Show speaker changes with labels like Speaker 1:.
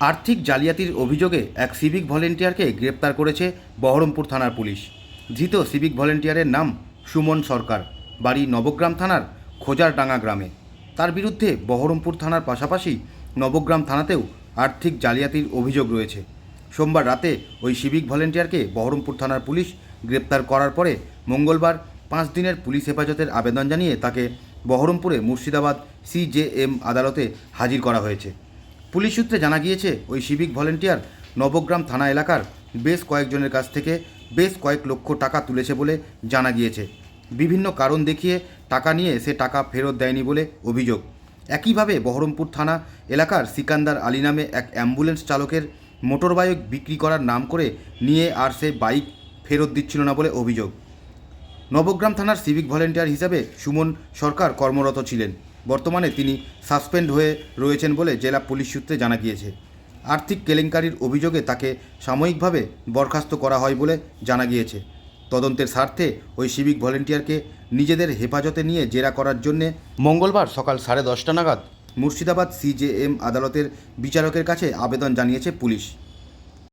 Speaker 1: আর্থিক জালিয়াতির অভিযোগে এক সিভিক ভলেন্টিয়ারকে গ্রেপ্তার করেছে বহরমপুর থানার পুলিশ। ধৃত সিভিক ভলেন্টিয়ারের নাম সুমন সরকার। বাড়ি নবগ্রাম থানার খোজারডাঙ্গা গ্রামে। তার বিরুদ্ধে বহরমপুর থানার পাশাপাশি নবগ্রাম থানাতেও আর্থিক জালিয়াতির অভিযোগ রয়েছে। সোমবার রাতে ওই সিভিক ভলেন্টিয়ারকে বহরমপুর থানার পুলিশ গ্রেপ্তার করার পরে মঙ্গলবার পাঁচ দিনের পুলিশ হেফাজতের আবেদন জানিয়ে তাকে বহরমপুরে মুর্শিদাবাদ সিজেএম আদালতে হাজির করা হয়েছে। পুলিশ সূত্রে জানা গিয়েছে, ওই সিভিক ভলেন্টিয়ার নবগ্রাম থানা এলাকার বেশ কয়েকজনের কাছ থেকে বেশ কয়েক লক্ষ টাকা তুলেছে বলে জানা গিয়েছে। বিভিন্ন কারণ দেখিয়ে টাকা নিয়ে সে টাকা ফেরত দেয়নি বলে অভিযোগ। একইভাবে বহরমপুর থানা এলাকার সিকান্দার আলী নামে এক অ্যাম্বুলেন্স চালকের মোটরবাইক বিক্রি করার নাম করে নিয়ে আর সে বাইক ফেরত দিচ্ছিল না বলে অভিযোগ। নবগ্রাম থানার সিভিক ভলেন্টিয়ার হিসাবে সুমন সরকার কর্মরত ছিলেন। বর্তমানে তিনি সাসপেন্ড হয়ে রয়েছেন বলে জেলা পুলিশ সূত্রে জানা গিয়েছে। আর্থিক কেলেঙ্কারির অভিযোগে তাকে সাময়িকভাবে বরখাস্ত করা হয় বলে জানা গিয়েছে। তদন্তের স্বার্থে ওই সিভিক ভলেন্টিয়ারকে নিজেদের হেফাজতে নিয়ে জেরা করার জন্যে মঙ্গলবার সকাল সাড়ে দশটা নাগাদ মুর্শিদাবাদ সিজেএম আদালতের বিচারকের কাছে আবেদন জানিয়েছে পুলিশ।